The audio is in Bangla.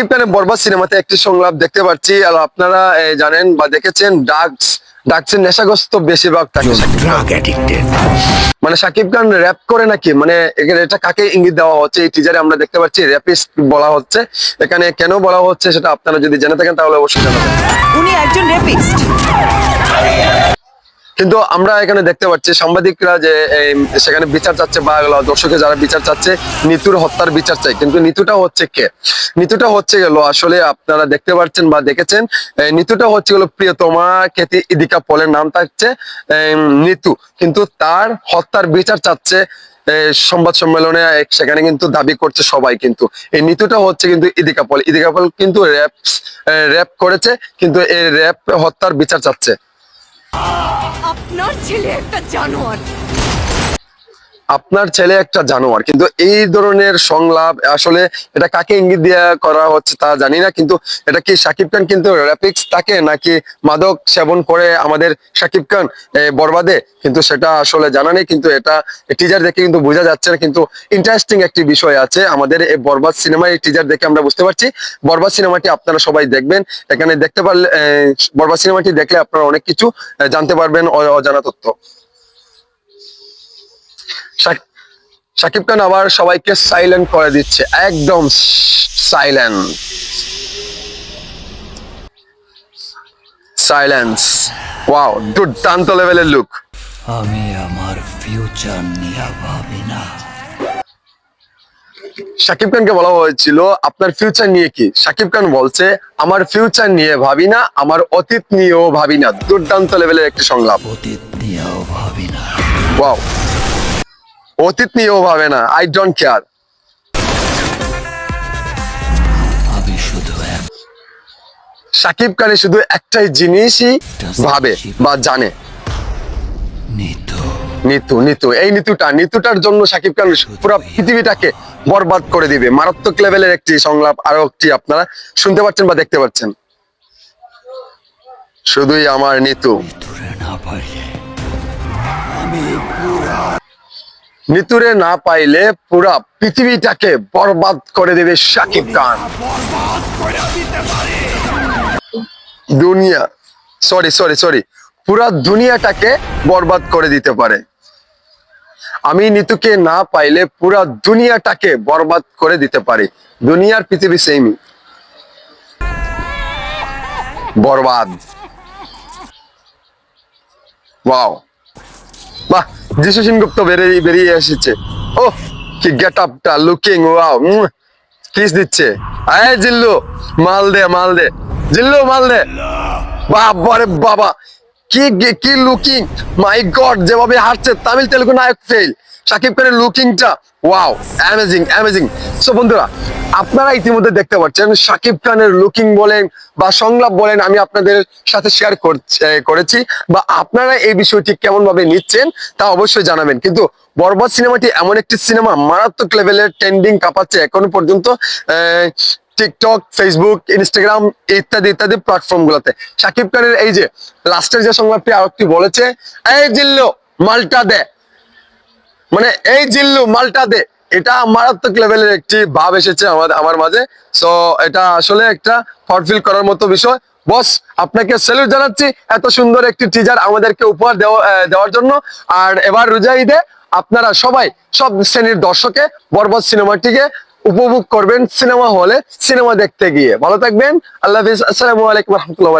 শাকিব খানের বরবাদ সিনেমাতে একটি সংলাপ দেখতে পাচ্ছি আর আপনারা জানেন বা দেখেছেন ডাকস ডাকসের নেশাগ্রস্ত বেশিরভাগ থাকে মানে শাকিব খান র্যাপ করে নাকি? মানে এখানে এটা কাকে ইঙ্গিত দেওয়া হচ্ছে? এই টিজারে আমরা দেখতে পাচ্ছি র্যাপিস্ট বলা হচ্ছে। এখানে কেন বলা হচ্ছে সেটা আপনারা যদি জেনে থাকেন তাহলে অবশ্যই জানাবেন। উনি একজন রেপিস্ট কিন্তু আমরা এখানে দেখতে পাচ্ছি সাংবাদিকরা যে সেখানে বিচার চাচ্ছে বা দর্শকে যারা বিচার চাচ্ছে, নিতুর হত্যার বিচার চাই। কিন্তু নিতুটা হচ্ছে কে? নিতুটা হচ্ছে গেল, আসলে আপনারা দেখতে পাচ্ছেন বা দেখেছেন নিতুটা হচ্ছে গেল প্রিয়তমা কেতি ইদিকা পলের নাম থাকছে নিতু। কিন্তু তার হত্যার বিচার চাচ্ছে সংবাদ সম্মেলনে সেখানে কিন্তু দাবি করছে সবাই কিন্তু। এই নিতুটা হচ্ছে কিন্তু ইদিকা পল। ইদিকা পল কিন্তু র্যাপ র্যাপ করেছে, কিন্তু এই র্যাপ হত্যার বিচার চাচ্ছে। আপনার ছেলে একটা জানোয়ার। আপনার ছেলে একটা জানোয়ার, কিন্তু এই ধরনের সংলাপ, আসলে এটা কাকে ইঙ্গিত দিয়ে করা হচ্ছে তা জানি না, কিন্তু এটা কি শাকিব খান কিন্তু র্যাপিক্স তাকে নাকি মাদক সেবন করে আমাদের শাকিব খান বরবাদে? কিন্তু সেটা আসলে জানা নেই, কিন্তু এটা টিজার দেখে কিন্তু বোঝা যাচ্ছে না, কিন্তু ইন্টারেস্টিং একটি বিষয় আছে আমাদের এই বরবাদ সিনেমার এই টিজার দেখে আমরা বুঝতে পারছি। বরবাদ সিনেমাটি আপনারা সবাই দেখবেন, এখানে দেখতে পারলে বরবাদ সিনেমাটি দেখলে আপনারা অনেক কিছু জানতে পারবেন অজানা তথ্য। শাকিব খান আবার সবাইকে সাইলেন্ট করে দিচ্ছে একদম সাইলেন্ট সাইলেন্স ওয়াও দুর্দান্ত লেভেলের লুক আমি আমার ফিউচার নিয়ে ভাবি না। শাকিব খানকে বলা হয়েছিল আপনার ফিউচার নিয়ে কি? শাকিব খান বলছে আমার ফিউচার নিয়ে ভাবি না আমার অতীত নিয়েও ভাবি না। দুর্দান্ত লেভেলের একটি সংলাপ। অতীত নিয়েও ভাবি না। ওয়াও অতীত নিয়েও ভাবে না আই ডোন্ট কেয়ার আমি শাকিব খানের শুধু একটাই জিনিসই ভাবে বা জানে। নিতু। নিতু এই নিতুটা নিতুটার জন্য শাকিব খান পুরো পৃথিবীটাকে বরবাদ করে দিবে। মারাত্মক লেভেলের একটি সংলাপ আরও একটি আপনারা শুনতে পাচ্ছেন বা দেখতে পাচ্ছেন। শুধুই আমার নিতু। পাইলে নিতুরে না পাইলে পুরা পৃথিবীটাকে বরবাদ করে দেবে শাকিব খান। দুনিয়া সরি সরি সরি পুরা দুনিয়াটাকে বরবাদ করে দিতে পারে। আমি নিতুকে না পাইলে পুরা দুনিয়াটাকে বরবাদ করে দিতে পারি। দুনিয়ার পৃথিবী সেমই বরবাদ। বাহ। যিশু সিংগুপ্ত বেরিয়ে বেরিয়ে এসেছে। ও কি গেট আপটা লুকিং ওয়াও কিস দিচ্ছে। আয় জিল্লু, মাল দে মাল দে। জিল্লু, মাল দে। বাবারে বাবা, কি কি লুকিং মাই গড যেভাবে হাঁটছে তামিল তেলুগু নায়ক ফেল সাকিব খানের লুকিংটা, ওয়াও অ্যামেজিং অ্যামেজিং সো বন্ধুরা, আপনারা ইতিমধ্যে দেখতে পাচ্ছেন, সাকিব খানের লুকিং বলেন বা সংলাপ বলেন আমি আপনাদের সাথে শেয়ার করেছি বা আপনারা এই বিষয়টি কেমন ভাবে নিচ্ছেন তা অবশ্যই জানাবেন। কিন্তু বরবাদ সিনেমাটি এমন একটি সিনেমা, মারাত্মক লেভেলের ট্রেন্ডিং কাঁপাচ্ছে এখনও পর্যন্ত টিকটক ফেসবুক ইনস্টাগ্রাম ইত্যাদি ইত্যাদি প্ল্যাটফর্ম গুলোতে সাকিব খানের এই যে লাস্টের যে সংলাপটি আরেকটি বলেছে, এই জিল্লো, মালটা দে। মানে এই জিল্লু, মালটা দে। এটা মারাত্মক লেভেলের একটি ভাব এসেছে আমার আমার মাঝে। সো এটা আসলে একটা ফরফিল করার মতো বিষয়। বস আপনাকে স্যালুট জানাচ্ছি। এত সুন্দর একটি টিজার আমাদেরকে উপহার দেওয়া দেওয়ার জন্য। আর এবার রোজা ঈদে আপনারা সবাই, সব শ্রেণির দর্শকে, বরবাদ সিনেমাটিকে উপভোগ করবেন সিনেমা হলে, সিনেমা দেখতে গিয়ে। ভালো থাকবেন। আল্লাহ হাফিজ। আসসালামু রহমতুল্লাহ